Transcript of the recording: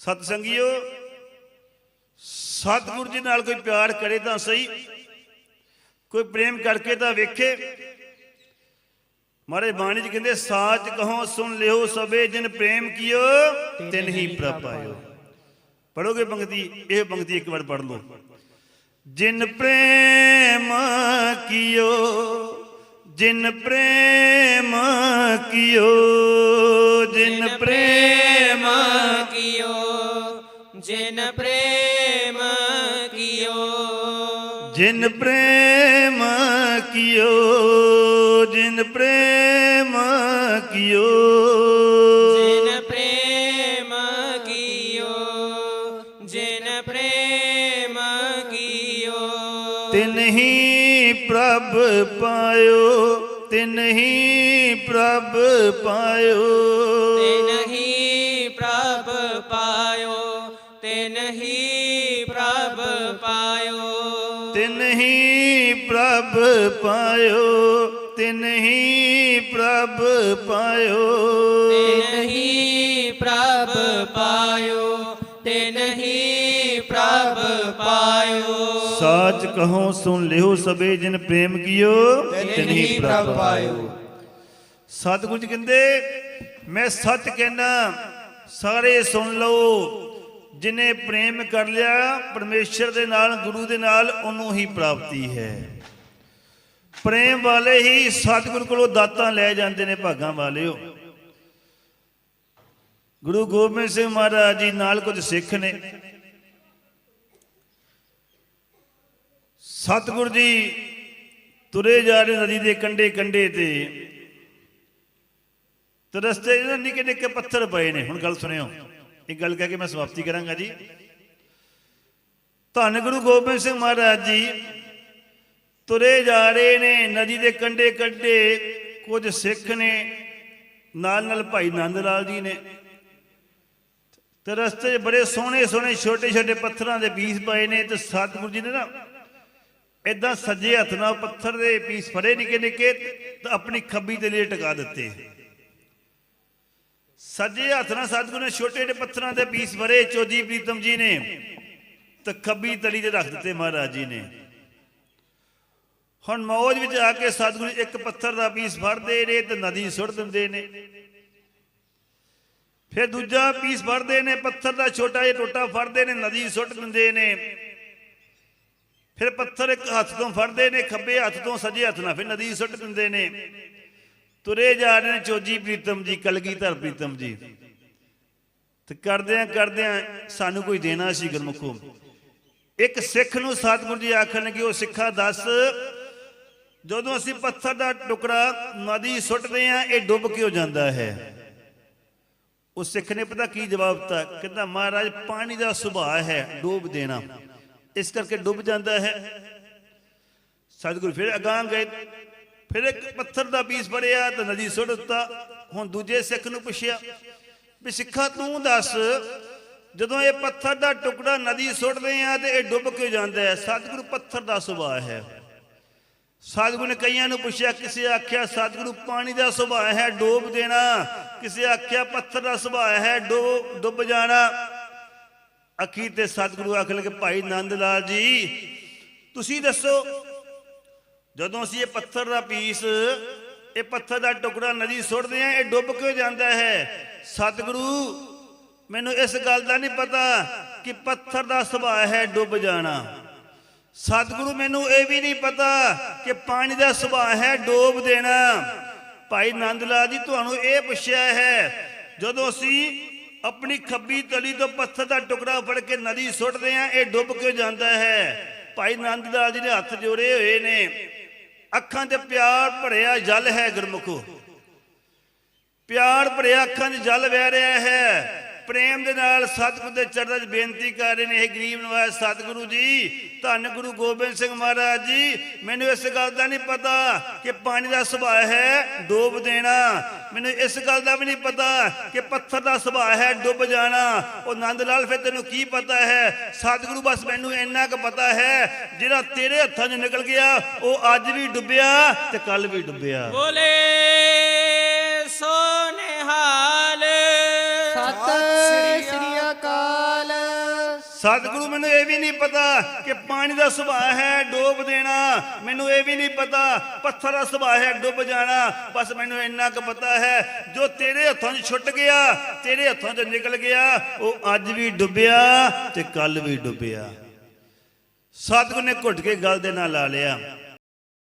ਸਤ ਸੰਗਿਓ, ਸਤਿਗੁਰੂ ਜੀ ਨਾਲ ਕੋਈ ਪਿਆਰ ਕਰੇ ਤਾਂ ਸਹੀ, ਕੋਈ ਪ੍ਰੇਮ ਕਰਕੇ ਤਾਂ ਵੇਖੇ। ਮਾਰੇ ਬਾਣੀ ਚ ਕਹਿੰਦੇ, ਸਾਚ ਕਹੋ, ਸੁਣ ਲਿਓ ਸਭੇ ਜਿਨ ਪ੍ਰੇਮ ਕੀਓ, ਤਿਨ ਹੀ ਪ੍ਰਭ ਪਾਇਓ। ਪੜੋਗੇ ਪੰਕਤੀ, ਇਹ ਪੰਕਤੀ ਇੱਕ ਵਾਰ ਪੜ ਲਓ। ਜਿਨ ਪ੍ਰੇਮ ਕੀਓ, ਜਿਨ ਪ੍ਰੇਮ ਕੀਓ, ਜਿਨ ਪ੍ਰੇਮ कियो जिन प्रेम कियो जिन प्रेम कियो जिन प्रेम कियो जिन प्रेम कियो जिन प्रेम कियो तिन ही प्रभ पायो तिन ही प्रभ पायो तिन ਤੇ ਨਹੀਂ ਪ੍ਰਭ ਪਾਇਓ। ਤਿਨ ਹੀ ਪ੍ਰਭ ਪਾਇਓ ਤਿਨ ਹੀ ਪ੍ਰਭ ਪਾਇਓ। ਤੇ ਨਹੀਂ ਪ੍ਰਭ ਪਾਇਓ ਤੇ ਨਹੀਂ ਪ੍ਰਭ ਪਾਇਓ। ਸਾਚ ਕਹੋ ਸੁਣ ਲਿਓ ਸਭੇ ਜਿਨ ਪ੍ਰੇਮ ਕੀਓ ਤਿਨ ਹੀ ਪ੍ਰਭ ਪਾਇਓ। ਸਤਿਗੁਰੂ ਜੀ ਕਹਿੰਦੇ ਮੈਂ ਸੱਚ ਕਹਿਣਾ ਸਾਰੇ ਸੁਣ ਲਓ ਜਿਨੇ ਪ੍ਰੇਮ ਕਰ ਲਿਆ, ਪਰਮੇਸ਼ਰ ਦੇ ਨਾਲ, ਗੁਰੂ ਦੇ ਨਾਲ, ਉਹਨੂੰ ਹੀ ਪ੍ਰਾਪਤੀ ਹੈ। ਪ੍ਰੇਮ ਵਾਲੇ ਹੀ ਸਤਿਗੁਰੂ ਕੋਲੋਂ ਦਾਤਾਂ ਲੈ ਜਾਂਦੇ ਨੇ ਭਾਗਾਂ ਵਾਲਿਓ। ਗੁਰੂ ਗੋਬਿੰਦ ਸਿੰਘ ਮਹਾਰਾਜ ਜੀ ਨਾਲ ਕੁਝ ਸਿੱਖ ਨੇ। ਸਤਿਗੁਰੂ ਜੀ ਤੁਰੇ ਜਾ ਰਹੇ ਨਦੀ ਦੇ ਕੰਢੇ ਕੰਢੇ ਤੇ। ਤੇ ਰਸਤੇ 'ਚ ਨਿੱਕੇ ਨਿੱਕੇ ਪੱਥਰ ਪਏ ਨੇ, ਹੁਣ ਗੱਲ ਸੁਣਿਓ। ਇੱਕ ਗੱਲ ਕਹਿ ਕੇ ਮੈਂ ਸਮਾਪਤੀ ਕਰਾਂਗਾ ਜੀ। ਧੰਨ ਗੁਰੂ ਗੋਬਿੰਦ ਸਿੰਘ ਮਹਾਰਾਜ ਜੀ, ਤੁਰੇ ਜਾ ਰਹੇ ਨੇ, ਨਦੀ ਦੇ ਕੰਢੇ ਕੰਢੇ, ਕੁਝ ਸਿੱਖ ਨੇ, ਨਾਲ ਨਾਲ ਭਾਈ ਨੰਦ ਲਾਲ ਜੀ ਨੇ। ਤੇ ਰਸਤੇ 'ਚ ਬੜੇ ਸੋਹਣੇ ਸੋਹਣੇ ਛੋਟੇ ਛੋਟੇ ਪੱਥਰਾਂ ਦੇ ਪੀਸ ਪਏ ਨੇ ਤੇ ਸਤਿਗੁਰੂ ਜੀ ਨੇ ਨਾ ਇਦਾਂ ਸੱਜੇ ਹੱਥ ਨਾਲ ਪੱਥਰ ਦੇ ਪੀਸ ਫੜੇ ਨਿੱਕੇ ਨਿੱਕੇ ਤੇ ਆਪਣੀ ਖੱਬੀ ਦੇ ਲਈ ਟਿਕਾ ਦਿੱਤੇ। ਸੱਜੇ ਹੱਥ ਨਾਲ ਸਤਿਗੁਰੂ ਨੇ ਛੋਟੇ ਛੋਟੇ ਪੱਥਰਾਂ ਦੇ ਪੀਸ ਫੜੇ ਚੋਜੀ ਪ੍ਰੀਤਮ ਜੀ ਨੇ ਤੇ ਖੱਬੀ ਤਲੀ ਤੇ ਰੱਖ ਦਿੱਤੇ ਮਹਾਰਾਜ ਜੀ ਨੇ। ਹੁਣ ਮੌਜ ਵਿੱਚ ਆ ਕੇ ਸਤਿਗੁਰੂ ਇੱਕ ਪੱਥਰ ਦਾ ਪੀਸ ਫੜਦੇ ਨੇ ਤੇ ਨਦੀ ਸੁੱਟ ਦਿੰਦੇ ਨੇ। ਫਿਰ ਦੂਜਾ ਪੀਸ ਫੜਦੇ ਨੇ, ਪੱਥਰ ਦਾ ਛੋਟਾ ਜਿਹਾ ਟੋਟਾ ਫੜਦੇ ਨੇ, ਨਦੀ ਸੁੱਟ ਦਿੰਦੇ ਨੇ। ਫਿਰ ਪੱਥਰ ਇੱਕ ਹੱਥ ਤੋਂ ਫੜਦੇ ਨੇ, ਖੱਬੇ ਹੱਥ ਤੋਂ ਸੱਜੇ ਹੱਥ ਨਾਲ ਫਿਰ ਨਦੀ ਸੁੱਟ ਦਿੰਦੇ ਨੇ। ਤੁਰੇ ਜਾ ਰਹੇ ਨੇ ਚੋਜੀ ਪ੍ਰੀਤਮ ਜੀ, ਕਲਗੀਧਰ ਪ੍ਰੀਤਮ ਜੀ। ਤੇ ਕਰਦਿਆਂ ਕਰਦਿਆਂ ਸਾਨੂੰ ਕੋਈ ਦੇਣਾ ਸੀ ਗੁਰਮੁਖੋ। ਇੱਕ ਸਿੱਖ ਨੂੰ ਸਤਿਗੁਰੂ ਜੀ ਆਖਣਗੇ ਉਹ ਸਿੱਖਾ ਦੱਸ, ਜਦੋਂ ਅਸੀਂ ਪੱਥਰ ਦਾ ਟੁਕੜਾ ਨਦੀ ਸੁੱਟਦੇ ਆ ਇਹ ਡੁੱਬ ਕਿਉਂ ਜਾਂਦਾ ਹੈ? ਉਹ ਸਿੱਖ ਨੇ ਪਤਾ ਕੀ ਜਵਾਬ ਦਿੱਤਾ? ਕਹਿੰਦਾ, ਮਹਾਰਾਜ, ਪਾਣੀ ਦਾ ਸੁਭਾਅ ਹੈ, ਡੁੱਬ ਦੇਣਾ। ਇਸ ਕਰਕੇ ਡੁੱਬ ਜਾਂਦਾ ਹੈ। ਸਤਿਗੁਰੂ ਫਿਰ ਅਗਾਂਹ ਗਏ। ਫਿਰ ਇੱਕ ਪੱਥਰ ਦਾ ਪੀਸ ਫੜਿਆ ਤੇ ਨਦੀ ਸੁੱਟ ਦਿੱਤਾ। ਹੁਣ ਦੂਜੇ ਸਿੱਖ ਨੂੰ ਪੁੱਛਿਆ, ਵੀ ਸਿੱਖਾ ਤੂੰ ਦੱਸ, ਜਦੋਂ ਇਹ ਪੱਥਰ ਦਾ ਟੁਕੜਾ ਨਦੀ ਸੁੱਟਦੇ ਆ ਤੇ ਇਹ ਡੁੱਬ ਕਿਉਂ ਜਾਂਦਾ ਹੈ? ਸਤਿਗੁਰੂ ਪੱਥਰ ਦਾ ਸੁਭਾਅ ਹੈ। ਸਤਿਗੁਰੂ ਨੇ ਕਈਆਂ ਨੂੰ ਪੁੱਛਿਆ, ਕਿਸੇ ਆਖਿਆ, ਸਤਿਗੁਰੂ ਪਾਣੀ ਦਾ ਸੁਭਾਅ ਹੈ, ਡੋਬ ਦੇਣਾ। ਕਿਸੇ ਆਖਿਆ, ਪੱਥਰ ਦਾ ਸੁਭਾਅ ਹੈ, ਡੋ, ਡੁੱਬ ਜਾਣਾ। ਅਖੀਰ ਤੇ ਸਤਿਗੁਰੂ ਆਖ ਲਗੇ, ਭਾਈ ਨੰਦ ਲਾਲ ਜੀ, ਤੁਸੀਂ ਦੱਸੋ ਜਦੋਂ ਅਸੀਂ ਇਹ ਪੱਥਰ ਦਾ ਪੀਸ, ਇਹ ਪੱਥਰ ਦਾ ਟੁਕੜਾ ਨਦੀ ਸੁੱਟਦੇ ਆ ਇਹ ਡੁੱਬ ਕਿਉਂ ਜਾਂਦਾ ਹੈ? ਸਤਿਗੁਰੂ, ਮੈਨੂੰ ਇਸ ਗੱਲ ਦਾ ਨਹੀਂ ਪਤਾ ਕਿ ਪੱਥਰ ਦਾ ਸੁਭਾਅ ਹੈ ਡੁੱਬ ਜਾਣਾ। ਸਤਿਗੁਰੂ, ਮੈਨੂੰ ਇਹ ਵੀ ਨਹੀਂ ਪਤਾ ਕਿ ਪਾਣੀ ਦਾ ਸੁਭਾਅ ਹੈ ਡੋਬ ਦੇਣਾ। ਭਾਈ ਨੰਦ ਲਾਲ ਜੀ, ਤੁਹਾਨੂੰ ਇਹ ਪੁੱਛਿਆ ਹੈ, ਜਦੋਂ ਅਸੀਂ ਆਪਣੀ ਖੱਬੀ ਤਲੀ ਤੋਂ ਪੱਥਰ ਦਾ ਟੁਕੜਾ ਫੜ ਕੇ ਨਦੀ ਸੁੱਟਦੇ ਆ ਇਹ ਡੁੱਬ ਕਿਉਂ ਜਾਂਦਾ ਹੈ? ਭਾਈ ਨੰਦ ਲਾਲ ਜੀ ਨੇ ਹੱਥ ਜੋੜੇ ਹੋਏ ਨੇ। ਅੱਖਾਂ ਤੇ ਪਿਆਰ ਭਰਿਆ ਜਲ ਹੈ ਗੁਰਮੁਖੋ। ਪਿਆਰ ਭਰਿਆ ਅੱਖਾਂ 'ਚ ਜਲ ਵਹਿ ਰਿਹਾ ਹੈ। ਪ੍ਰੇਮ ਦੇ ਨਾਲ ਸਤਿਗੁਰੂ ਦੇ ਚਰਨਾਂ 'ਚ ਬੇਨਤੀ ਕਰ ਰਹੇ ਨੇ, ਇਹ ਗਰੀਬ ਨਵਾਜ਼ ਸਤਿਗੁਰੂ ਜੀ, ਧੰਨ ਗੁਰੂ ਗੋਬਿੰਦ ਸਿੰਘ ਮਹਾਰਾਜ ਜੀ, ਮੈਨੂੰ ਇਸ ਗੱਲ ਦਾ ਨਹੀਂ ਪਤਾ ਕਿ ਪਾਣੀ ਦਾ ਸੁਭਾਅ ਹੈ ਡੋਬ ਦੇਣਾ, ਮੈਨੂੰ ਇਸ ਗੱਲ ਦਾ ਵੀ ਨਹੀਂ ਪਤਾ ਕਿ ਪੱਥਰ ਦਾ ਸੁਭਾਅ ਹੈ ਡੁੱਬ ਜਾਣਾ, ਉਹ ਨੰਦ ਲਾਲ ਫਿਰ ਤੈਨੂੰ ਕੀ ਪਤਾ ਹੈ? ਸਤਿਗੁਰੂ ਬਸ ਮੈਨੂੰ ਇੰਨਾ ਕੁ ਪਤਾ ਹੈ, ਜਿਹੜਾ ਤੇਰੇ ਹੱਥਾਂ 'ਚ ਨਿਕਲ ਗਿਆ, ਉਹ ਅੱਜ ਵੀ ਡੁੱਬਿਆ ਤੇ ਕੱਲ ਵੀ ਡੁੱਬਿਆ। ਬੋਲੇ। ਸਤਿਗੁਰੂ, ਮੈਨੂੰ ਇਹ ਵੀ ਨਹੀਂ ਪਤਾ ਕਿ ਪਾਣੀ ਦਾ ਸੁਭਾਅ ਹੈ ਡੋਬ ਦੇਣਾ। ਮੈਨੂੰ ਇਹ ਵੀ ਨਹੀਂ ਪਤਾ ਪੱਥਰ ਦਾ ਸੁਭਾਅ ਹੈ ਡੁੱਬ ਜਾਣਾ। ਬਸ ਮੈਨੂੰ ਇੰਨਾ ਕੁ ਪਤਾ ਹੈ, ਜੋ ਤੇਰੇ ਹੱਥੋਂ 'ਚ ਛੁੱਟ ਗਿਆ, ਤੇਰੇ ਹੱਥੋਂ 'ਚ ਨਿਕਲ ਗਿਆ, ਉਹ ਅੱਜ ਵੀ ਡੁੱਬਿਆ ਤੇ ਕੱਲ ਵੀ ਡੁੱਬਿਆ। ਸਤਿਗੁਰ ਨੇ ਘੁੱਟ ਕੇ ਗੱਲ ਦੇ ਨਾਲ ਲਾ ਲਿਆ।